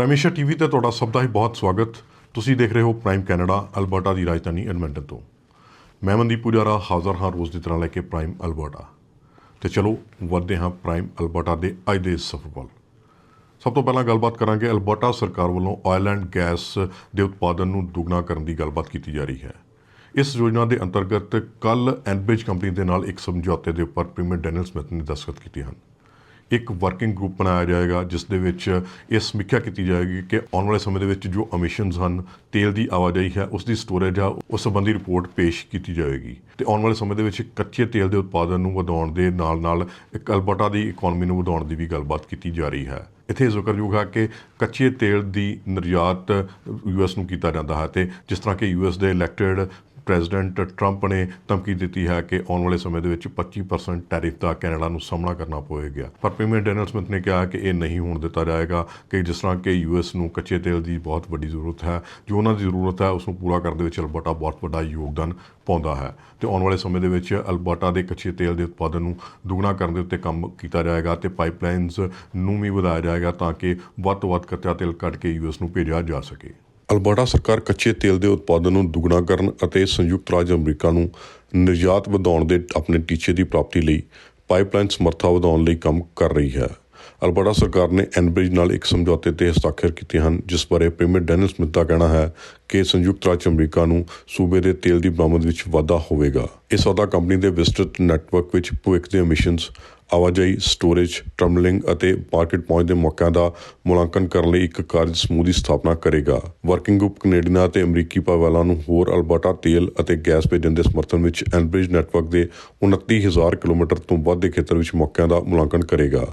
ਪ੍ਰਾਈਮੇਸ਼ਰ TV ਤੇ ਤੁਹਾਡਾ ਸਭ ਦਾ ਹੀ ਬਹੁਤ ਸਵਾਗਤ। ਤੁਸੀਂ ਦੇਖ ਰਹੇ ਹੋ ਪ੍ਰਾਈਮ ਕੈਨੇਡਾ ਅਲਬਰਟਾ ਦੀ ਰਾਜਧਾਨੀ ਐਡਮੰਟਨ ਤੋਂ। ਮੈਂ ਮਨਦੀਪ ਪੁਜਾਰਾ, ਹਾਜ਼ਰ ਹਾਂ ਰੋਜ਼ ਦੀ ਤਰ੍ਹਾਂ ਲੈ ਕੇ ਪ੍ਰਾਈਮ ਅਲਬਰਟਾ। ਤੇ ਚਲੋ, ਵਧਦੇ ਹਾਂ ਪ੍ਰਾਈਮ ਅਲਬਰਟਾ ਦੇ ਅੱਜ ਦੇ ਸਫ਼ਰ ਵੱਲ। ਸਭ ਤੋਂ ਪਹਿਲਾਂ ਗੱਲਬਾਤ ਕਰਾਂਗੇ ਅਲਬਰਟਾ ਸਰਕਾਰ ਵੱਲੋਂ ਆਇਲ ਐਂਡ ਗੈਸ ਦੇ ਉਤਪਾਦਨ ਨੂੰ ਦੁੱਗਣਾ ਕਰਨ ਦੀ ਗੱਲਬਾਤ ਕੀਤੀ ਜਾ ਰਹੀ ਹੈ। ਇਸ ਯੋਜਨਾ ਦੇ ਅੰਤਰਗਤ ਕੱਲ ਐਨਬਿਜ ਕੰਪਨੀ ਦੇ ਨਾਲ ਇੱਕ ਸਮਝੌਤੇ ਦੇ ਉੱਪਰ ਪ੍ਰੀਮੀਅਰ ਡੈਨਿਲ ਸਮਿਥ ਨੇ ਦਸਤਖਤ ਕੀਤੇ ਹਨ। ਇੱਕ ਵਰਕਿੰਗ ਗਰੁੱਪ ਬਣਾਇਆ ਜਾਏਗਾ, ਜਿਸ ਦੇ ਵਿੱਚ ਇਹ ਸਮੀਖਿਆ ਕੀਤੀ ਜਾਏਗੀ ਕਿ ਆਉਣ ਵਾਲੇ ਸਮੇਂ ਦੇ ਵਿੱਚ ਜੋ ਐਮਿਸ਼ਨਸ ਹਨ, ਤੇਲ ਦੀ ਆਵਾਜਾਈ ਹੈ ਉਸ ਦੀ ਸਟੋਰੇਜ ਆ, ਉਸ ਸੰਬੰਧੀ ਰਿਪੋਰਟ ਪੇਸ਼ ਕੀਤੀ ਜਾਏਗੀ। ਤੇ ਆਉਣ ਵਾਲੇ ਸਮੇਂ ਦੇ ਵਿੱਚ ਕੱਚੇ ਤੇਲ ਦੇ ਉਤਪਾਦਨ ਨੂੰ ਵਧਾਉਣ ਦੇ ਨਾਲ ਨਾਲ ਇੱਕ ਅਲਬਰਟਾ ਦੀ ਇਕਨੋਮੀ ਨੂੰ ਵਧਾਉਣ ਦੀ ਵੀ ਗੱਲਬਾਤ ਕੀਤੀ ਜਾ ਰਹੀ ਹੈ। ਇੱਥੇ ਜ਼ਿਕਰਯੋਗ ਹੈ ਕਿ ਕੱਚੇ ਤੇਲ ਦੀ ਨਿਰਯਾਤ ਯੂਐਸ ਨੂੰ ਕੀਤਾ ਜਾਂਦਾ ਹੈ ਤੇ ਜਿਸ ਤਰ੍ਹਾਂ ਕਿ ਯੂਐਸ ਦੇ ਇਲੈਕਟਡ ਪ੍ਰੈਜ਼ੀਡੈਂਟ ਟਰੰਪ ਨੇ ਧਮਕੀ ਦਿੱਤੀ ਹੈ ਕਿ ਆਉਣ ਵਾਲੇ ਸਮੇਂ ਦੇ ਵਿੱਚ 25% ਟੈਰਿਫ ਦਾ ਕੈਨੇਡਾ ਨੂੰ ਸਾਹਮਣਾ ਕਰਨਾ ਪਵੇਗਾ। ਪਰ ਪ੍ਰੀਮੀਅਰ ਡੈਨੀਅਲ ਸਮਿਥ ਨੇ ਕਿਹਾ ਕਿ ਇਹ ਨਹੀਂ ਹੋਣ ਦਿੱਤਾ ਜਾਏਗਾ ਕਿ ਜਿਸ ਤਰ੍ਹਾਂ ਕਿ ਯੂਐਸ ਨੂੰ ਕੱਚੇ ਤੇਲ ਦੀ ਬਹੁਤ ਵੱਡੀ ਜ਼ਰੂਰਤ ਹੈ, ਜੋ ਉਹਨਾਂ ਦੀ ਜ਼ਰੂਰਤ ਹੈ ਉਸ ਨੂੰ ਪੂਰਾ ਕਰਨ ਦੇ ਵਿੱਚ ਅਲਬਰਟਾ ਬਹੁਤ ਵੱਡਾ ਯੋਗਦਾਨ ਪਾਉਂਦਾ ਹੈ। ਤੇ ਆਉਣ ਵਾਲੇ ਸਮੇਂ ਦੇ ਵਿੱਚ ਅਲਬਰਟਾ ਦੇ ਕੱਚੇ ਤੇਲ ਦੇ ਉਤਪਾਦਨ ਨੂੰ ਦੁੱਗਣਾ ਕਰਨ ਦੇ ਉੱਤੇ ਕੰਮ ਕੀਤਾ ਜਾਏਗਾ ਤੇ ਪਾਈਪਲਾਈਨਸ ਨੂੰ ਵੀ ਵਧਾਇਆ ਜਾਏਗਾ ਤਾਂ ਕਿ ਵੱਧ ਤੋਂ ਵੱਧ ਕੱਚਾ ਤੇਲ ਕੱਢ ਕੇ ਯੂਐਸ ਨੂੰ ਭੇਜਿਆ ਜਾ ਸਕੇ। ਅਲਬਰਟਾ ਸਰਕਾਰ ਕੱਚੇ ਤੇਲ ਦੇ ਉਤਪਾਦਨ ਨੂੰ ਦੁੱਗਣਾ ਕਰਨ ਅਤੇ ਸੰਯੁਕਤ ਰਾਜ ਅਮਰੀਕਾ ਨੂੰ ਨਿਰਯਾਤ ਵਧਾਉਣ ਦੇ ਆਪਣੇ ਟੀਚੇ ਦੀ ਪ੍ਰਾਪਤੀ ਲਈ ਪਾਈਪਲਾਈਨ ਸਮਰੱਥਾ ਵਧਾਉਣ ਲਈ ਕੰਮ ਕਰ ਰਹੀ ਹੈ। ਅਲਬਰਟਾ ਸਰਕਾਰ ਨੇ ਐਨਬ੍ਰਿਜ ਨਾਲ ਇੱਕ ਸਮਝੌਤੇ ਤੇ ਹਸਤਾਖਰ ਕੀਤੇ ਹਨ, ਜਿਸ ਬਾਰੇ ਪ੍ਰੀਮੀਅਰ ਡੈਨਿਲ ਸਮਿਥ ਦਾ ਕਹਿਣਾ ਹੈ ਕਿ ਸੰਯੁਕਤ ਰਾਜ ਅਮਰੀਕਾ ਨੂੰ ਸੂਬੇ ਦੇ ਤੇਲ ਦੀ ਬਰਾਮਦ ਵਿੱਚ ਵਾਧਾ ਹੋਵੇਗਾ। ਇਹ ਸੌਦਾ ਕੰਪਨੀ ਦੇ ਵਿਸਤ੍ਰਿਤ ਨੈਟਵਰਕ ਵਿੱਚ ਭਵਿੱਖ ਦੇ ਐਮਿਸ਼ਨਸ ਆਵਾਜਾਈ ਸਟੋਰੇਜ ਟਰਮਲਿੰਗ ਅਤੇ ਮਾਰਕੀਟ ਪਹੁੰਚ ਦੇ ਮੌਕਿਆਂ ਦਾ ਮੁਲਾਂਕਣ ਕਰਨ ਲਈ ਇੱਕ ਕਾਰਜ ਸਮੂਹ ਦੀ ਸਥਾਪਨਾ ਕਰੇਗਾ। ਵਰਕਿੰਗ ਗਰੁੱਪ ਕੈਨੇਡੀਅਨਾਂ ਅਤੇ ਅਮਰੀਕੀ ਭਾਈਵਾਲਾਂ ਨੂੰ ਹੋਰ ਅਲਬਰਟਾ ਤੇਲ ਅਤੇ ਗੈਸ ਭੇਜਣ ਦੇ ਸਮਰਥਨ ਵਿੱਚ ਐਨਬ੍ਰਿਜ ਨੈਟਵਰਕ ਦੇ 29000 ਕਿਲੋਮੀਟਰ ਤੋਂ ਵੱਧ ਦੇ ਖੇਤਰ ਵਿੱਚ ਮੌਕਿਆਂ ਦਾ ਮੁਲਾਂਕਣ ਕਰੇਗਾ।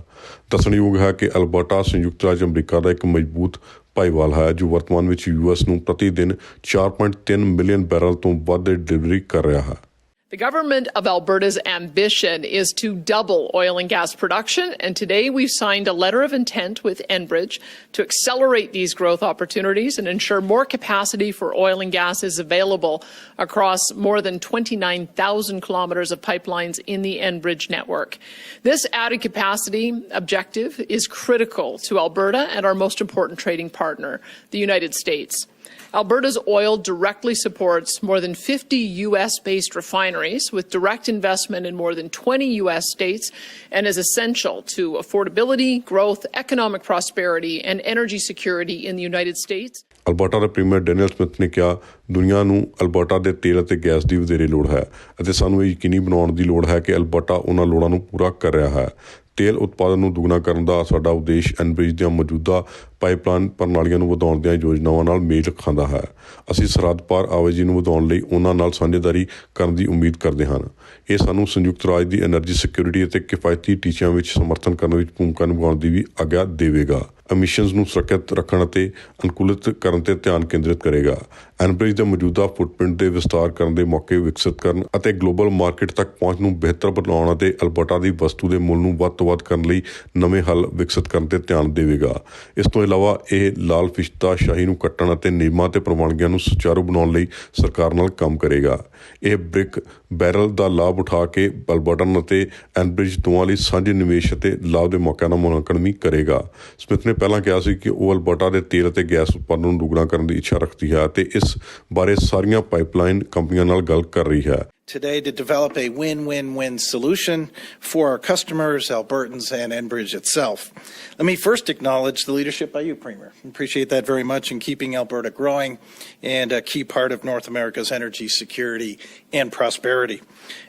ਦੱਸਣਯੋਗ ਹੈ ਕਿ ਅਲਬਰਟਾ ਸੰਯੁਕਤ ਰਾਜ ਅਮਰੀਕਾ ਦਾ ਇੱਕ ਮਜ਼ਬੂਤ ਭਾਈਵਾਲ ਹੈ, ਜੋ ਵਰਤਮਾਨ ਵਿੱਚ ਯੂਐਸ ਨੂੰ ਪ੍ਰਤੀ ਦਿਨ 4.3 ਮਿਲੀਅਨ ਬੈਰਲ ਤੋਂ ਵੱਧ ਦੀ ਡਿਲੀਵਰੀ ਕਰ ਰਿਹਾ ਹੈ। The government of Alberta's ambition is to double oil and gas production, and today we've signed a letter of intent with Enbridge to accelerate these growth opportunities and ensure more capacity for oil and gas is available across more than 29,000 kilometres of pipelines in the Enbridge network. This added capacity objective is critical to Alberta and our most important trading partner, the United States. Alberta's oil directly supports more than 50 US based refineries with direct investment in more than 20 US states and is essential to affordability, growth, economic prosperity, and energy security in the United States. Alberta ਦੇ premier Daniel Smith ਨੇ ਕਿਹਾ ਦੁਨੀਆ ਨੂੰ Alberta ਦੇ ਤੇਲ ਅਤੇ gas ਦੀ ਵਧੇਰੇ ਲੋੜ ਹੈ ਅਤੇ ਸਾਨੂੰ ਇਹ ਯਕੀਨੀ ਬਣਾਉਣ ਦੀ ਲੋੜ ਹੈ ਕਿ ਅਲਬਰਟਾ ਉਹਨਾਂ ਲੋੜਾਂ ਨੂੰ ਪੂਰਾ ਕਰ ਰਿਹਾ ਹੈ ਤੇਲ ਉਤਪਾਦਨ ਨੂੰ ਦੁੱਗਣਾ ਕਰਨ ਦਾ ਸਾਡਾ ਉਦੇਸ਼ ਐਨਬ੍ਰਿਜ ਦੀਆਂ ਮੌਜੂਦਾ ਪਾਈਪਲਾਈਨ ਪ੍ਰਣਾਲੀਆਂ ਨੂੰ ਵਧਾਉਣ ਦੀਆਂ ਯੋਜਨਾਵਾਂ ਨਾਲ ਮੇਲ ਖਾਂਦਾ ਹੈ। ਅਸੀਂ ਸਰਹੱਦ ਪਾਰ ਆਵਾਜਾਈ ਨੂੰ ਵਧਾਉਣ ਲਈ ਉਹਨਾਂ ਨਾਲ ਸਾਂਝੇਦਾਰੀ ਕਰਨ ਦੀ ਉਮੀਦ ਕਰਦੇ ਹਾਂ। ਇਹ ਸਾਨੂੰ ਸੰਯੁਕਤ ਰਾਜ ਦੀ એનર્ਜੀ ਸਿਕਿਉਰਿਟੀ ਅਤੇ ਕਿਫਾਇਤੀ ਟੀਚਿਆਂ ਵਿੱਚ ਸਮਰਥਨ ਕਰਨ ਵਿੱਚ ਭੂਮਿਕਾ ਨਿਭਾਉਣ ਦੀ ਵੀ ਆਗਿਆ ਦੇਵੇਗਾ। ਐਮਿਸ਼ਨਸ ਨੂੰ ਸੁਰੱਖਿਅਤ ਰੱਖਣ ਅਤੇ ਅਨੁਕੂਲਿਤ ਕਰਨ ਤੇ ਧਿਆਨ ਕੇਂਦਰਿਤ ਕਰੇਗਾ। ਐਨਬ੍ਰਿਜ ਦੇ ਮੌਜੂਦਾ ਫੁੱਟਪ੍ਰਿੰਟ ਦੇ ਵਿਸਤਾਰ ਕਰਨ ਦੇ ਮੌਕੇ ਵਿਕਸਿਤ ਕਰਨ ਅਤੇ ਗਲੋਬਲ ਮਾਰਕੀਟ ਤੱਕ ਪਹੁੰਚ ਨੂੰ ਬਿਹਤਰ ਬਣਾਉਣ ਅਤੇ ਅਲਬਰਟਾ ਦੀ ਵਸਤੂ ਦੇ ਮੁੱਲ ਨੂੰ ਵੱਧ ਤੋਂ ਵੱਧ ਕਰਨ ਲਈ ਨਵੇਂ ਹੱਲ ਵਿਕਸਿਤ ਕਰਨ ਤੇ ਧਿਆਨ ਦੇਵੇਗਾ। ਇਸ ਤੋਂ ਇਲਾਵਾ ਇਹ ਲਾਲ ਫਿਸ਼ਤਾ ਸ਼ਾਹੀ ਨੂੰ ਕੱਟਣ ਅਤੇ ਨਿਯਮਾਂ ਤੇ ਪ੍ਰਵਾਨਗੀਆਂ ਨੂੰ ਸੁਚਾਰੂ ਬਣਾਉਣ ਲਈ ਸਰਕਾਰ ਨਾਲ ਕੰਮ ਕਰੇਗਾ। ਇਹ ਬ੍ਰਿਕ ਬੈਰਲ ਦਾ ਲਾਭ ਉਠਾ ਕੇ ਅਲਬਰਟਨ ਅਤੇ ਐਨਬ੍ਰਿਜ ਦੋਵਾਂ ਲਈ ਸਾਂਝੇ ਨਿਵੇਸ਼ ਅਤੇ ਲਾਭ ਦੇ ਮੌਕਿਆਂ ਦਾ ਮੁਲਾਂਕਣ ਵੀ ਕਰੇਗਾ। ਸਮਿਥ ਨੇ ਪਹਿਲਾਂ ਕਿਹਾ ਸੀ ਕਿ ਉਹ ਅਲਬਰਟਾ ਦੇ ਤੇਲ ਅਤੇ ਗੈਸ ਉਤਪਾਦਨ ਨੂੰ ਦੁੱਗਣਾ ਕਰਨ ਦੀ ਇੱਛਾ ਰੱਖਦੀ ਹੈ ਅਤੇ ਇਸ ਬਾਰੇ ਸਾਰੀਆਂ ਪਾਈਪਲਾਈਨ ਕੰਪਨੀਆਂ ਨਾਲ ਗੱਲ ਕਰ ਰਹੀ ਹੈ today to develop a win-win-win solution for our customers, Albertans, and Enbridge itself. Let me first acknowledge the leadership by you, Premier. Appreciate that very much in keeping Alberta growing and a key part of North America's energy security and prosperity.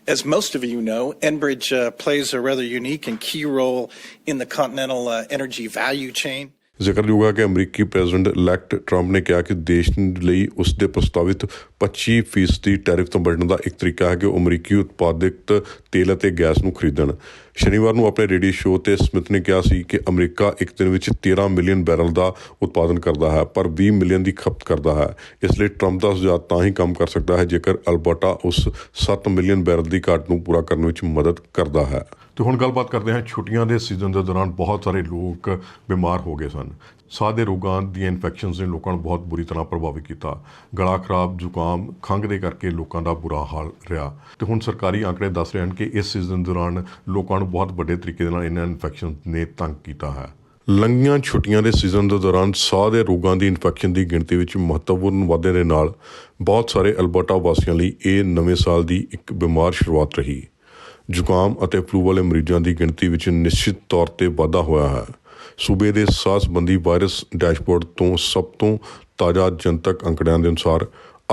As most of you know, Enbridge uh, plays a rather unique and key role in the continental uh, energy value chain. ਜ਼ਿਕਰਯੋਗ ਹੈ ਕਿ ਅਮਰੀਕੀ president elect Trump ਨੇ ਕਿਹਾ ਕਿ ਦੇਸ਼ ਲਈ ਉਸ ਦੇ ਪ੍ਰਸਤਾਵਿਤ 25% ਦੀ ਟੈਰਿਫ ਤੋਂ ਬਚਣ ਦਾ ਇੱਕ ਤਰੀਕਾ ਹੈ ਕਿ ਉਹ ਅਮਰੀਕੀ ਉਤਪਾਦਿਤ ਤੇਲ ਅਤੇ ਗੈਸ ਨੂੰ ਖਰੀਦਣ। ਸ਼ਨੀਵਾਰ ਨੂੰ ਆਪਣੇ ਰੇਡੀਓ ਸ਼ੋਅ ਤੇ ਸਮਿਥ ਨੇ ਕਿਹਾ ਸੀ ਕਿ ਅਮਰੀਕਾ ਇੱਕ ਦਿਨ ਵਿੱਚ 13 ਮਿਲੀਅਨ ਬੈਰਲ ਦਾ ਉਤਪਾਦਨ ਕਰਦਾ ਹੈ, ਪਰ 20 ਮਿਲੀਅਨ ਦੀ ਖਪਤ ਕਰਦਾ ਹੈ। ਇਸ ਲਈ ਟਰੰਪ ਦਾ ਸੁਝਾਅ ਤਾਂ ਹੀ ਕੰਮ ਕਰ ਸਕਦਾ ਹੈ ਜੇਕਰ ਅਲਬਰਟਾ ਉਸ 7 ਮਿਲੀਅਨ ਬੈਰਲ ਦੀ ਘਾਟ ਨੂੰ ਪੂਰਾ ਕਰਨ ਵਿੱਚ ਮਦਦ ਕਰਦਾ ਹੈ। ਤੇ ਹੁਣ ਗੱਲਬਾਤ ਕਰਦੇ ਹਾਂ ਛੁੱਟੀਆਂ ਦੇ ਸੀਜ਼ਨ ਦੇ ਦੌਰਾਨ ਬਹੁਤ ਸਾਰੇ ਲੋਕ ਬਿਮਾਰ ਹੋ ਗਏ ਸਨ। ਸਾਹ ਦੇ ਰੋਗਾਂ ਦੀਆਂ ਇਨਫੈਕਸ਼ਨਸ ਨੇ ਲੋਕਾਂ ਨੂੰ ਬਹੁਤ ਬੁਰੀ ਤਰ੍ਹਾਂ ਪ੍ਰਭਾਵਿਤ ਕੀਤਾ। ਗਲਾ ਖਰਾਬ, ਜ਼ੁਕਾਮ, ਖੰਘ ਦੇ ਕਰਕੇ ਲੋਕਾਂ ਦਾ ਬੁਰਾ ਹਾਲ ਰਿਹਾ। ਤੇ ਹੁਣ ਸਰਕਾਰੀ ਆંકੜੇ ਦੱਸ ਰਹੇ ਹਨ ਕਿ ਇਸ ਸੀਜ਼ਨ ਦੌਰਾਨ ਲੋਕਾਂ ਨੂੰ ਬਹੁਤ ਵੱਡੇ ਤਰੀਕੇ ਦੇ ਨਾਲ ਇਹਨਾਂ ਇਨਫੈਕਸ਼ਨ ਨੇ ਤੰਗ ਕੀਤਾ ਹੈ। ਲੰਘੀਆਂ ਛੁੱਟੀਆਂ ਦੇ ਸੀਜ਼ਨ ਦੇ ਦੌਰਾਨ ਸਾਹ ਦੇ ਰੋਗਾਂ ਦੀ ਇਨਫੈਕਸ਼ਨ ਦੀ ਗਿਣਤੀ ਵਿੱਚ ਮਹੱਤਵਪੂਰਨ ਵਾਧੇ ਦੇ ਨਾਲ ਬਹੁਤ ਸਾਰੇ ਅਲਬਰਟਾ ਵਾਸੀਆਂ ਲਈ ਇਹ ਨਵੇਂ ਸਾਲ ਦੀ ਇੱਕ ਬਿਮਾਰ ਸ਼ੁਰੂਆਤ ਰਹੀ। ਜ਼ੁਕਾਮ ਅਤੇ ਫਲੂ ਵਾਲੇ ਮਰੀਜ਼ਾਂ ਦੀ ਗਿਣਤੀ ਵਿੱਚ ਨਿਸ਼ਚਿਤ ਤੌਰ ਤੇ ਵਾਧਾ ਹੋਇਆ ਹੈ। ਸੂਬੇ ਦੇ ਸਾਹ ਸੰਬੰਧੀ ਵਾਇਰਸ ਡੈਸ਼ਬੋਰਡ ਤੋਂ ਸਭ ਤੋਂ ਤਾਜ਼ਾ ਜਨਤਕ ਅੰਕੜਿਆਂ ਦੇ ਅਨੁਸਾਰ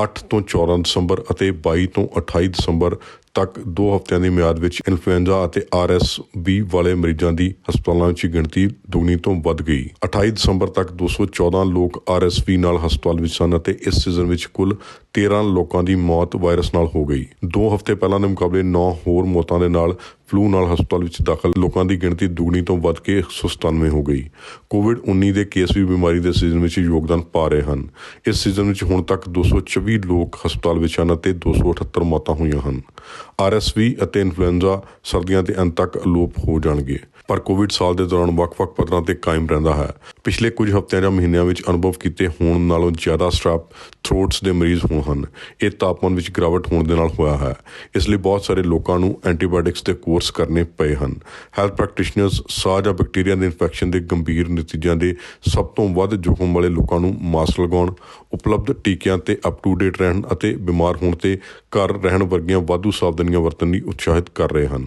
8 ਤੋਂ 14 ਦਸੰਬਰ ਅਤੇ 22 ਤੋਂ 28 ਦਸੰਬਰ ਤੱਕ 2 ਹਫ਼ਤਿਆਂ ਦੀ ਮਿਆਦ ਵਿੱਚ ਇਨਫਲੂਐਂਜ਼ਾ ਅਤੇ ਆਰਐਸਵੀ ਵਾਲੇ ਮਰੀਜ਼ਾਂ ਦੀ ਹਸਪਤਾਲਾਂ ਵਿੱਚ ਗਿਣਤੀ ਦੁੱਗਣੀ ਤੋਂ ਵੱਧ ਗਈ। 28 ਦਸੰਬਰ ਤੱਕ 214 ਲੋਕ ਆਰਐਸਵੀ ਨਾਲ ਹਸਪਤਾਲ ਵਿੱਚ ਸਨ ਅਤੇ ਇਸ ਸੀਜ਼ਨ ਵਿੱਚ ਕੁੱਲ 13 ਲੋਕਾਂ ਦੀ ਮੌਤ ਵਾਇਰਸ ਨਾਲ ਹੋ ਗਈ। 2 ਹਫ਼ਤੇ ਪਹਿਲਾਂ ਦੇ ਮੁਕਾਬਲੇ 9 ਹੋਰ ਮੌਤਾਂ ਦੇ ਨਾਲ ਫਲੂ ਨਾਲ ਹਸਪਤਾਲ ਵਿੱਚ ਦਾਖਲ ਲੋਕਾਂ ਦੀ ਗਿਣਤੀ ਦੁੱਗਣੀ ਤੋਂ ਵੱਧ ਕੇ 197 ਹੋ ਗਈ। ਕੋਵਿਡ 19 ਦੇ ਕੇਸ ਵੀ ਬਿਮਾਰੀ ਦੇ ਸੀਜ਼ਨ ਵਿੱਚ ਯੋਗਦਾਨ ਪਾ ਰਹੇ ਹਨ। ਇਸ ਸੀਜ਼ਨ ਵਿੱਚ ਹੁਣ ਤੱਕ 224 ਲੋਕ ਹਸਪਤਾਲ ਵਿੱਚ ਹਨ ਅਤੇ 278 ਮੌਤਾਂ ਹੋਈਆਂ ਹਨ। ਆਰਐਸਵੀ ਅਤੇ ਇਨਫਲੂਐਂਜ਼ਾ ਸਰਦੀਆਂ ਦੇ ਅੰਤ ਤੱਕ ਅਲੋਪ ਹੋ ਜਾਣਗੇ। ਪਰ ਕੋਵਿਡ ਸਾਲ ਦੇ ਦੌਰਾਨ ਵੱਖ-ਵੱਖ ਪੱਧਰਾਂ ਤੇ ਕਾਇਮ ਰਹਿੰਦਾ ਹੈ। ਪਿਛਲੇ ਕੁਝ ਹਫ਼ਤਿਆਂ ਜਾਂ ਮਹੀਨਿਆਂ ਵਿੱਚ ਅਨੁਭਵ ਕੀਤੇ ਹੋਣ ਨਾਲੋਂ ਜ਼ਿਆਦਾ ਸਟ੍ਰੈਪ ਥਰੋਟਸ ਦੇ ਮਰੀਜ਼ ਹੋਣ ਹਨ। ਇਹ ਤਾਪਮਾਨ ਵਿੱਚ ਗਿਰਾਵਟ ਹੋਣ ਦੇ ਨਾਲ ਹੋਇਆ ਹੈ। ਇਸ ਲਈ ਬਹੁਤ ਸਾਰੇ ਲੋਕਾਂ ਨੂੰ ਐਂਟੀਬਾਇਓਟਿਕਸ ਦੇ ਕੋਰਸ ਕਰਨੇ ਪਏ ਹਨ। ਹੈਲਥ ਪ੍ਰੈਕਟੀਸ਼ਨਰਸ ਸਾਹ ਜਾਂ ਬੈਕਟੀਰੀਆ ਦੇ ਇਨਫੈਕਸ਼ਨ ਦੇ ਗੰਭੀਰ ਨਤੀਜਿਆਂ ਦੇ ਸਭ ਤੋਂ ਵੱਧ ਜੋਖਮ ਵਾਲੇ ਲੋਕਾਂ ਨੂੰ ਮਾਸਕ ਲਗਾਉਣ, ਉਪਲਬਧ ਟੀਕਿਆਂ ਤੇ ਅਪ ਟੂ ਡੇਟ ਰਹਿਣ ਅਤੇ ਬਿਮਾਰ ਹੋਣ ਤੇ ਘਰ ਰਹਿਣ ਵਰਗੀਆਂ ਵਾਧੂ ਸਾਵਧਾਨੀਆਂ ਵਰਤਣ ਲਈ ਉਤਸ਼ਾਹਿਤ ਕਰ ਰਹੇ ਹਨ।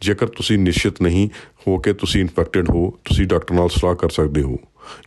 ਜੇਕਰ ਤੁਸੀਂ ਨਿਸ਼ਚਿਤ ਨਹੀਂ ਹੋ ਕਿ ਤੁਸੀਂ ਇਨਫੈਕਟਡ ਹੋ, ਤੁਸੀਂ ਡਾਕਟਰ ਨਾਲ ਸਲਾਹ ਕਰ ਸਕਦੇ ਹੋ।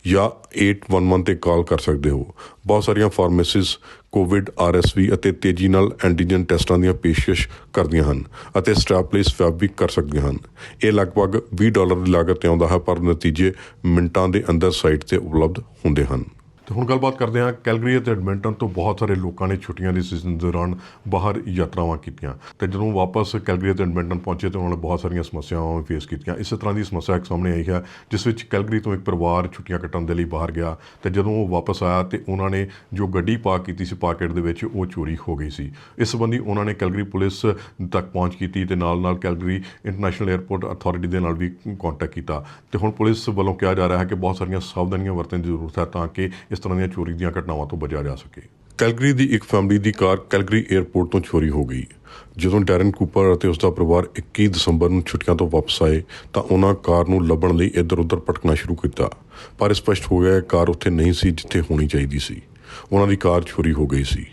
ਜਾਂ 811 ਤੇ ਕਾਲ ਕਰ ਸਕਦੇ ਹੋ। ਬਹੁਤ ਸਾਰੀਆਂ ਫਾਰਮੇਸੀਜ਼ ਕੋਵਿਡ ਆਰਐਸਵੀ ਅਤੇ ਤੇਜ਼ੀ ਨਾਲ ਐਂਟੀਜਨ ਟੈਸਟਾਂ ਦੀਆਂ ਪੇਸ਼ਕਸ਼ ਕਰਦੀਆਂ ਹਨ ਅਤੇ ਸਟ੍ਰੈਪਲੇਸ ਫੈਬ ਵੀ ਕਰ ਸਕਦੀਆਂ ਹਨ। ਇਹ ਲਗਭਗ 20 ਡਾਲਰ ਦੀ ਲਾਗਤ ਤੇ ਆਉਂਦਾ ਹੈ, ਪਰ ਨਤੀਜੇ ਮਿੰਟਾਂ ਦੇ ਅੰਦਰ ਸਾਈਟ ਤੇ ਉਪਲਬਧ ਹੁੰਦੇ ਹਨ। ਤੇ ਹੁਣ ਗੱਲਬਾਤ ਕਰਦੇ ਹਾਂ ਕੈਲਗਰੀ ਅਤੇ ਐਡਮਿੰਟਨ ਤੋਂ ਬਹੁਤ ਸਾਰੇ ਲੋਕਾਂ ਨੇ ਛੁੱਟੀਆਂ ਦੇ ਸੀਜ਼ਨ ਦੌਰਾਨ ਬਾਹਰ ਯਾਤਰਾਵਾਂ ਕੀਤੀਆਂ ਤੇ ਜਦੋਂ ਵਾਪਸ ਕੈਲਗਰੀ ਅਤੇ ਐਡਮਿੰਟਨ ਪਹੁੰਚੇ ਤਾਂ ਉਹਨਾਂ ਨੇ ਬਹੁਤ ਸਾਰੀਆਂ ਸਮੱਸਿਆਵਾਂ ਫੇਸ ਕੀਤੀਆਂ। ਇਸੇ ਤਰ੍ਹਾਂ ਦੀ ਸਮੱਸਿਆ ਇੱਕ ਸਾਹਮਣੇ ਆਈ ਹੈ, ਜਿਸ ਵਿੱਚ ਕੈਲਗਰੀ ਤੋਂ ਇੱਕ ਪਰਿਵਾਰ ਛੁੱਟੀਆਂ ਕੱਟਣ ਦੇ ਲਈ ਬਾਹਰ ਗਿਆ ਤੇ ਜਦੋਂ ਉਹ ਵਾਪਸ ਆਇਆ ਤੇ ਉਹਨਾਂ ਨੇ ਜੋ ਗੱਡੀ ਪਾਰਕ ਕੀਤੀ ਸੀ ਪਾਰਕਟ ਦੇ ਵਿੱਚ, ਉਹ ਚੋਰੀ ਹੋ ਗਈ ਸੀ। ਇਸ ਸੰਬੰਧੀ ਉਹਨਾਂ ਨੇ ਕੈਲਗਰੀ ਪੁਲਿਸ ਤੱਕ ਪਹੁੰਚ ਕੀਤੀ ਤੇ ਨਾਲ ਨਾਲ ਕੈਲਗਰੀ ਇੰਟਰਨੈਸ਼ਨਲ 에ਅਰਪੋਰਟ ਅਥਾਰਟੀ ਦੇ ਨਾਲ ਵੀ ਕੰਟੈਕਟ ਕੀਤਾ। ਤੇ ਹੁਣ ਪੁਲਿਸ ਵੱਲੋਂ ਕਿਹਾ ਜਾ ਰਿਹਾ ਹੈ ਕਿ ਬਹੁਤ ਸਾਰੀਆਂ ਸਾਵਧਾਨੀਆਂ ਵਰਤਣ ਦੀ ਜ਼ਰੂਰਤ ਹੈ ਤਾਂ ਕਿ ਇਸ ਤਰ੍ਹਾਂ ਦੀਆਂ ਚੋਰੀ ਦੀਆਂ ਘਟਨਾਵਾਂ ਤੋਂ ਬਚਿਆ ਜਾ ਸਕੇ। ਕੈਲਗਰੀ ਦੀ ਇੱਕ ਫੈਮਿਲੀ ਦੀ ਕਾਰ ਕੈਲਗਰੀ 에ਅਰਪੋਰਟ ਤੋਂ ਚੋਰੀ ਹੋ ਗਈ। ਜਦੋਂ ਡੈਰਨ ਕੂਪਰ ਅਤੇ ਉਸ ਦਾ ਪਰਿਵਾਰ 21 ਦਸੰਬਰ ਨੂੰ ਛੁੱਟੀਆਂ ਤੋਂ ਵਾਪਸ ਆਏ, ਤਾਂ ਉਹਨਾਂ ਕਾਰ ਨੂੰ ਲੱਭਣ ਲਈ ਇੱਧਰ-ਉੱਧਰ ਭਟਕਣਾ ਸ਼ੁਰੂ ਕੀਤਾ। ਪਰ ਸਪਸ਼ਟ ਹੋ ਗਿਆ ਕਿ ਕਾਰ ਉੱਥੇ ਨਹੀਂ ਸੀ ਜਿੱਥੇ ਹੋਣੀ ਚਾਹੀਦੀ ਸੀ। ਉਹਨਾਂ ਦੀ ਕਾਰ ਚੋਰੀ ਹੋ ਗਈ ਸੀ।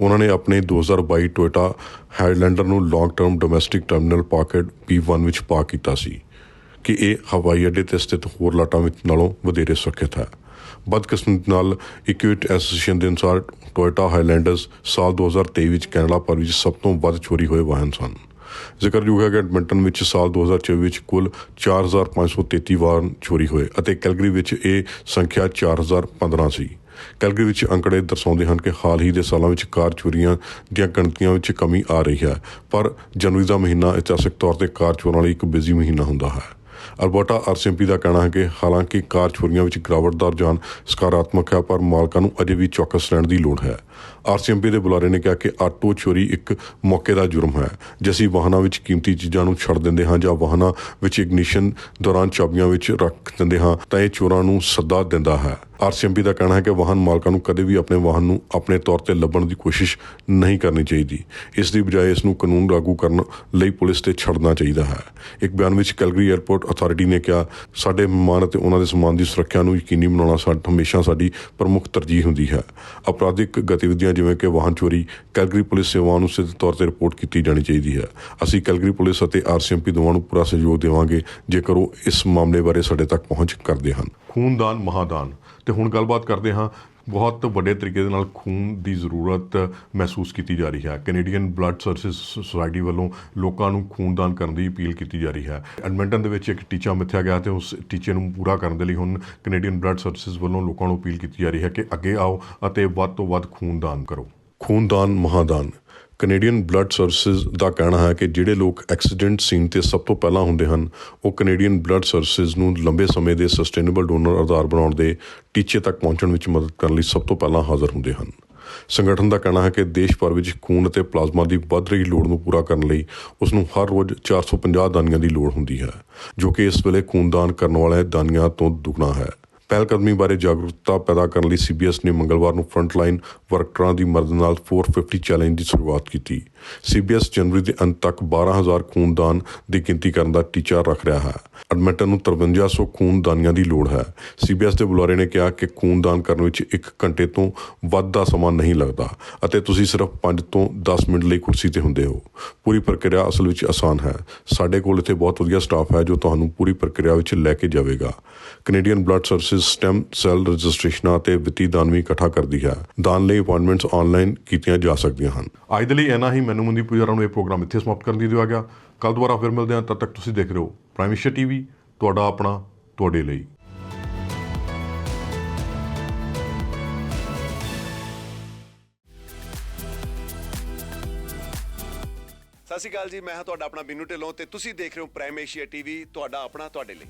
ਉਹਨਾਂ ਨੇ ਆਪਣੇ 2022 ਟੋਇਟਾ ਹਾਈਲੈਂਡਰ ਨੂੰ long term domestic terminal pocket P1 ਵਿੱਚ ਪਾਰਕ ਕੀਤਾ ਸੀ, ਕਿ ਇਹ ਹਵਾਈ ਅੱਡੇ ਤੇ ਸਥਿਤ ਹੋਰ ਲਾਟਾਂ ਵਿੱਚ ਨਾਲੋਂ ਵਧੇਰੇ ਸੁਰੱਖਿਅਤ ਹੈ। ਬਦਕਿਸਮਤ ਨਾਲ ਇਕੁਇਟ ਐਸੋਸੀਏਸ਼ਨ ਦੇ ਅਨੁਸਾਰ ਟੋਇਟਾ ਹਾਈਲੈਂਡਰਸ ਸਾਲ 2023 ਵਿੱਚ ਕੈਨੇਡਾ ਭਰ ਵਿੱਚ ਸਭ ਤੋਂ ਵੱਧ ਚੋਰੀ ਹੋਏ ਵਾਹਨ ਸਨ। ਜ਼ਿਕਰਯੋਗ ਹੈ ਕਿ ਐਡਮਿੰਟਨ ਵਿੱਚ ਸਾਲ 2024 ਵਿੱਚ ਕੁੱਲ 4533 ਵਾਹਨ ਚੋਰੀ ਹੋਏ ਅਤੇ ਕੈਲਗਰੀ ਵਿੱਚ ਇਹ ਸੰਖਿਆ 4015 ਸੀ। ਕੈਲਗਰੀ ਵਿੱਚ ਅੰਕੜੇ ਦਰਸਾਉਂਦੇ ਹਨ ਕਿ ਹਾਲ ਹੀ ਦੇ ਸਾਲਾਂ ਵਿੱਚ ਕਾਰ ਚੋਰੀਆਂ ਦੀਆਂ ਗਿਣਤੀਆਂ ਵਿੱਚ ਕਮੀ ਆ ਰਹੀ ਹੈ, ਪਰ ਜਨਵਰੀ ਦਾ ਮਹੀਨਾ ਇਤਿਹਾਸਕ ਤੌਰ ਤੇ ਕਾਰ ਚੋਰਾਂ ਲਈ ਇੱਕ ਬਿਜ਼ੀ ਮਹੀਨਾ ਹੁੰਦਾ ਹੈ। ਅਲਬਰਟਾ ਆਰਸੀਐਮਪੀ ਦਾ ਕਹਿਣਾ ਹੈ ਕਿ ਹਾਲਾਂਕਿ ਕਾਰ ਚੋਰੀਆਂ ਵਿੱਚ ਗਿਰਾਵਟ ਦਾ ਰੁਝਾਨ ਸਕਾਰਾਤਮਕ ਹੈ, ਪਰ ਮਾਲਕਾਂ ਨੂੰ ਅਜੇ ਵੀ ਚੌਕਸ ਰਹਿਣ ਦੀ ਲੋੜ ਹੈ। ਆਰਸੀਐਮਪੀ ਦੇ ਬੁਲਾਰੇ ਨੇ ਕਿਹਾ ਕਿ ਆਟੋ ਚੋਰੀ ਇੱਕ ਮੌਕੇ ਦਾ ਜੁਰਮ ਹੈ ਜੇ ਅਸੀਂ ਵਾਹਨਾਂ ਵਿੱਚ ਕੀਮਤੀ ਚੀਜ਼ਾਂ ਨੂੰ ਛੱਡ ਦਿੰਦੇ ਹਾਂ ਜਾਂ ਵਾਹਨਾਂ ਵਿੱਚ ਇਗਨੀਸ਼ਨ ਦੌਰਾਨ ਚਾਬੀਆਂ ਵਿੱਚ ਰੱਖ ਦਿੰਦੇ ਹਾਂ, ਤਾਂ ਇਹ ਚੋਰਾਂ ਨੂੰ ਸੱਦਾ ਦਿੰਦਾ ਹੈ। ਆਰਸੀਐਮਪੀ ਦਾ ਕਹਿਣਾ ਹੈ ਕਿ ਵਾਹਨ ਮਾਲਕਾਂ ਨੂੰ ਕਦੇ ਵੀ ਆਪਣੇ ਵਾਹਨ ਨੂੰ ਆਪਣੇ ਤੌਰ ਤੇ ਲੱਭਣ ਦੀ ਕੋਸ਼ਿਸ਼ ਨਹੀਂ ਕਰਨੀ ਚਾਹੀਦੀ। ਇਸ ਦੀ ਬਜਾਏ ਇਸ ਨੂੰ ਕਾਨੂੰਨ ਲਾਗੂ ਕਰਨ ਲਈ ਪੁਲਿਸ ਤੇ ਛੱਡਣਾ ਚਾਹੀਦਾ ਹੈ। ਇੱਕ ਬਿਆਨ ਵਿੱਚ ਕੈਲਗਰੀ 에ਅਰਪੋਰਟ ਅਥਾਰਟੀ ਨੇ ਕਿਹਾ, ਸਾਡੇ ਮਹਿਮਾਨ ਅਤੇ ਉਹਨਾਂ ਦੇ ਸਮਾਨ ਦੀ ਸੁਰੱਖਿਆ ਨੂੰ ਯਕੀਨੀ ਬਣਾਉਣਾ ਸਾਡ ਹਮੇਸ਼ਾ ਸਾਡੀ ਪ੍ਰਮੁੱਖ ਤਰਜੀਹ ਹੁੰਦੀ ਹੈ। ਅਪਰਾਧਿਕ ਗਤੀਵਿਧੀਆਂ ਜਿਵੇਂ ਕਿ ਵਾਹਨ ਚੋਰੀ, ਕੈਲਗਰੀ ਪੁਲਿਸ ਸੇਵਾਵਾਂ ਨੂੰ ਸਿੱਧੇ ਤੌਰ ਤੇ ਰਿਪੋਰਟ ਕੀਤੀ ਜਾਣੀ ਚਾਹੀਦੀ ਹੈ। ਅਸੀਂ ਕੈਲਗਰੀ ਪੁਲਿਸ ਅਤੇ ਆਰਸੀਐਮਪੀ ਦੋਵਾਂ ਨੂੰ ਪੂਰਾ ਸਹਿਯੋਗ ਦੇਵਾਂਗੇ, ਜੇਕਰ ਉਹ ਇਸ ਮਾਮਲੇ ਬਾਰੇ ਸਾਡੇ ਤੱਕ ਪਹੁੰਚ ਕਰਦੇ ਹਨ। ਖੂਨਦਾਨ, ਮਹਾਦਾਨ। ਤੇ ਹੁਣ ਗੱਲਬਾਤ ਕਰਦੇ ਹਾਂ, ਬਹੁਤ ਵੱਡੇ ਤਰੀਕੇ ਦੇ ਨਾਲ ਖੂਨ ਦੀ ਜ਼ਰੂਰਤ ਮਹਿਸੂਸ ਕੀਤੀ ਜਾ ਰਹੀ ਹੈ। ਕੈਨੇਡੀਅਨ ਬਲੱਡ ਸਰਵਿਸ ਸੁਸਾਇਟੀ ਵੱਲੋਂ ਲੋਕਾਂ ਨੂੰ ਖੂਨਦਾਨ ਕਰਨ ਦੀ ਅਪੀਲ ਕੀਤੀ ਜਾ ਰਹੀ ਹੈ। ਐਡਮਿੰਟਨ ਦੇ ਵਿੱਚ ਇੱਕ ਟੀਚਾ ਮਿੱਥਿਆ ਗਿਆ ਤੇ ਉਸ ਟੀਚੇ ਨੂੰ ਪੂਰਾ ਕਰਨ ਦੇ ਲਈ ਹੁਣ ਕੈਨੇਡੀਅਨ ਬਲੱਡ ਸਰਵਿਸ ਵੱਲੋਂ ਲੋਕਾਂ ਨੂੰ ਅਪੀਲ ਕੀਤੀ ਜਾ ਰਹੀ ਹੈ ਕਿ ਅੱਗੇ ਆਓ ਅਤੇ ਵੱਧ ਤੋਂ ਵੱਧ ਖੂਨਦਾਨ ਕਰੋ। ਖੂਨਦਾਨ, ਮਹਾਦਾਨ। ਕੈਨੇਡੀਅਨ ਬਲੱਡ ਸਰਵਿਸਿਜ਼ ਦਾ ਕਹਿਣਾ ਹੈ ਕਿ ਜਿਹੜੇ ਲੋਕ ਐਕਸੀਡੈਂਟ ਸੀਨ ਤੇ ਸਭ ਤੋਂ ਪਹਿਲਾਂ ਹੁੰਦੇ ਹਨ, ਉਹ ਕੈਨੇਡੀਅਨ ਬਲੱਡ ਸਰਵਿਸਿਜ਼ ਨੂੰ ਲੰਬੇ ਸਮੇਂ ਦੇ ਸਸਟੇਨੇਬਲ ਡੋਨਰ ਆਧਾਰ ਬਣਾਉਣ ਦੇ ਟੀਚੇ ਤੱਕ ਪਹੁੰਚਣ ਵਿੱਚ ਮਦਦ ਕਰਨ ਲਈ ਸਭ ਤੋਂ ਪਹਿਲਾਂ ਹਾਜ਼ਰ ਹੁੰਦੇ ਹਨ। ਸੰਗਠਨ ਦਾ ਕਹਿਣਾ ਹੈ ਕਿ ਦੇਸ਼ ਭਰ ਵਿੱਚ ਖੂਨ ਅਤੇ ਪਲਾਜ਼ਮਾ ਦੀ ਵੱਧ ਰਹੀ ਲੋੜ ਨੂੰ ਪੂਰਾ ਕਰਨ ਲਈ ਉਸ ਨੂੰ ਹਰ ਰੋਜ਼ 450 ਦਾਨੀਆਂ ਦੀ ਲੋੜ ਹੁੰਦੀ ਹੈ, ਜੋ ਕਿ ਇਸ ਵੇਲੇ ਖੂਨਦਾਨ ਕਰਨ ਵਾਲੇ ਦਾਨੀਆਂ ਤੋਂ ਦੁੱਗਣਾ ਹੈ। ਪਹਿਲਕਦਮੀ ਬਾਰੇ ਜਾਗਰੂਕਤਾ ਪੈਦਾ ਕਰਨ ਲਈ ਸੀਬੀਐਸ ਨੇ ਮੰਗਲਵਾਰ ਨੂੰ ਫਰੰਟਲਾਈਨ ਵਰਕਰਾਂ ਦੀ ਮਦਦ ਨਾਲ 450 ਚੈਲੰਜ ਦੀ ਸ਼ੁਰੂਆਤ ਕੀਤੀ। ਸੀਬੀਐਸ ਜਨਵਰੀ ਦੇ ਅੰਤ ਤੱਕ 12000 ਖੂਨਦਾਨ ਦੀ ਗਿਣਤੀ ਕਰਨ ਦਾ ਟੀਚਾ ਰੱਖ ਰਿਹਾ ਹੈ। ਐਡਮਿੰਟਨ ਨੂੰ 5300 ਖੂਨਦਾਨੀਆਂ ਦੀ ਲੋੜ ਹੈ। ਸੀਬੀਐਸ ਦੇ ਬੁਲਾਰੇ ਨੇ ਕਿਹਾ ਕਿ ਖੂਨਦਾਨ ਕਰਨ ਵਿੱਚ 1 ਘੰਟੇ ਤੋਂ ਵੱਧ ਦਾ ਸਮਾਂ ਨਹੀਂ ਲੱਗਦਾ ਅਤੇ ਤੁਸੀਂ ਸਿਰਫ 5 ਤੋਂ 10 ਮਿੰਟ ਲਈ ਕੁਰਸੀ ਤੇ ਹੁੰਦੇ ਹੋ। ਪੂਰੀ ਪ੍ਰਕਿਰਿਆ ਅਸਲ ਵਿੱਚ ਆਸਾਨ ਹੈ। ਸਾਡੇ ਕੋਲ ਇੱਥੇ ਬਹੁਤ ਵਧੀਆ ਸਟਾਫ ਹੈ ਜੋ ਤੁਹਾਨੂੰ ਪੂਰੀ ਪ੍ਰਕਿਰਿਆ ਵਿੱਚ ਲੈ ਕੇ ਜਾਵੇਗਾ। Canadian blood services stem cell ਰਜਿਸਟ੍ਰੇਸ਼ਨਾਂ ਅਤੇ ਵਿੱਤੀ ਦਾਨ ਵੀ ਇਕੱਠਾ ਕਰਦੀ ਹੈ। ਦਾਨ ਲਈ ਅਪਾਇੰਟਮੈਂਟਸ ਆਨਲਾਈਨ ਕੀਤੀਆਂ ਜਾ ਸਕਦੀਆਂ ਹਨ। ਅੱਜ ਦੇ ਲਈ ਇਹਨਾਂ ਹੀ। ਮੈਨੂੰ ਮੰਦੀ ਪੁਜਾਰਾ ਨੂੰ ਇਹ ਪ੍ਰੋਗਰਾਮ ਇੱਥੇ ਸਮਾਪਤ ਕਰਨ ਦੀ ਦਿਆ ਗਿਆ ਕੱਲ ਦੁਬਾਰਾ ਫਿਰ ਮਿਲਦੇ ਹਾਂ, ਤਦ ਤੱਕ ਤੁਸੀਂ ਦੇਖ ਰਹੇ ਹੋ ਪ੍ਰਾਈਮ ਏਸ਼ੀਆ ਟੀਵੀ, ਤੁਹਾਡਾ ਆਪਣਾ, ਤੁਹਾਡੇ ਲਈ। ਸਤਿ ਸ਼੍ਰੀ ਅਕਾਲ ਜੀ, ਮੈਂ ਹਾਂ ਤੁਹਾਡਾ ਆਪਣਾ ਬਿੰਨੂ ਢਿੱਲੋਂ ਤੇ ਤੁਸੀਂ ਦੇਖ ਰਹੇ ਹੋ ਪ੍ਰਾਈਮ ਏਸ਼ੀਆ ਟੀਵੀ, ਤੁਹਾਡਾ ਆਪਣਾ, ਤੁਹਾਡੇ ਲਈ।